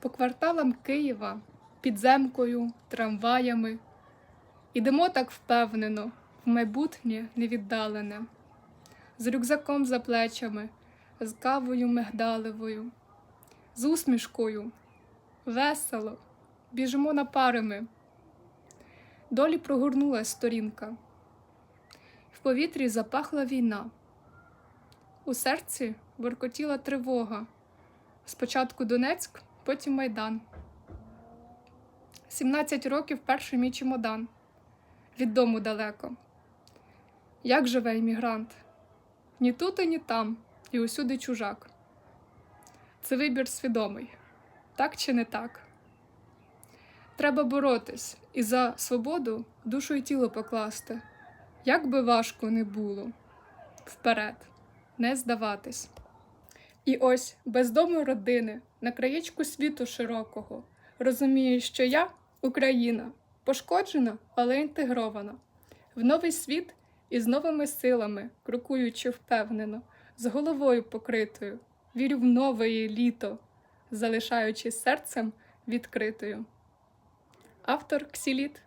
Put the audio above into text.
По кварталам Києва, підземкою, трамваями. Ідемо так впевнено, в майбутнє невіддалене, з рюкзаком за плечами, з кавою мигдалевою, з усмішкою, весело, біжимо на парами. Долі прогорнулась сторінка. В повітрі запахла війна. У серці воркотіла тривога. Спочатку Донецьк, потім Майдан. 17 років перший мій чемодан. Від дому далеко. Як живе іммігрант? Ні тут, і ні там, і усюди чужак. Це вибір свідомий, так чи не так? Треба боротись і за свободу душу і тіло покласти. Як би важко не було, вперед, не здаватись. І ось без дому родини, на краєчку світу широкого, розумію, що я Україна, пошкоджена, але інтегрована, в новий світ із новими силами, крокуючи впевнено, з головою покритою, вірю в нове літо, залишаючи серцем відкритою. Автор Ксіліт